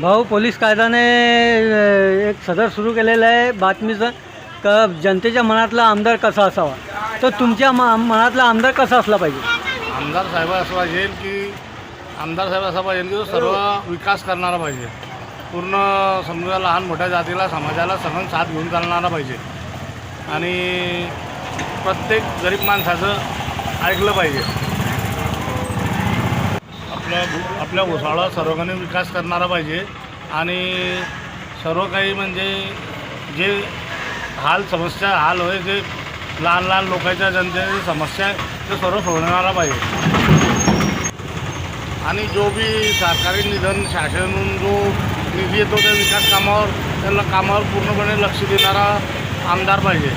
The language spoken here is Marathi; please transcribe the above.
भाऊ पोलीस कायद्याने एक सदर सुरू केलेलं आहे बातमीचं. का जनतेच्या मनातला आमदार कसा असावा? तर तुमच्या म मनातला आमदार कसा असला पाहिजे? आमदार साहेब असं पाहिजे की आमदार साहेब असा पाहिजे की तो सर्व विकास करणारा पाहिजे. पूर्ण समजा लहान मोठ्या जातीला समाजाला सगळं साथ घेऊन चालणारा पाहिजे. आणि प्रत्येक गरीब माणसाचं ऐकलं पाहिजे. आपल्या उसाळा आपल्या सर्वांनी विकास करणारा पाहिजे. आणि सर्व काही म्हणजे जे हाल समस्या हाल होय जे लहान लहान लोकांच्या जनतेची समस्या आहे ते सर्व सोडवणारा पाहिजे. आणि जो बी सरकारी निधन शासनून जो निधी येतो त्या विकास कामावर त्याला कामावर पूर्णपणे लक्ष देणारा आमदार पाहिजे.